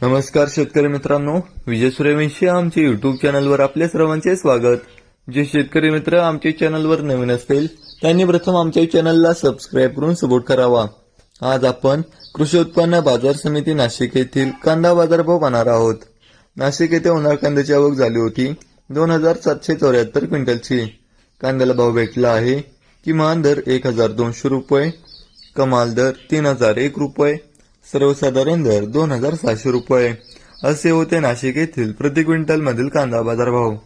नमस्कार शेतकरी मित्रांनो विजय सूर्यवंशी आमच्या युट्यूब चॅनलवर आपल्या सर्वांचे स्वागत. जे शेतकरी मित्र आमच्या चॅनलवर नवीन असतील त्यांनी प्रथम आमच्या चॅनलला सबस्क्राईब करून सपोर्ट करावा. आज आपण कृषी उत्पन्न बाजार समिती नाशिक येथील कांदा बाजारभाव पाहणार आहोत. नाशिक येथे उन्हाळ कांद्याची आवक झाली होती दोन हजार सातशे चौऱ्याहत्तर क्विंटलची. कांद्याला भाव भेटला आहे किमान दर एक हजार दोनशे रुपये कमाल दर तीन हजार एक रुपये सर्वसाधारण दर दोन हजार सहाशे रुपये. असे होते नाशिक येथील प्रति क्विंटल मधील कांदा बाजारभाव.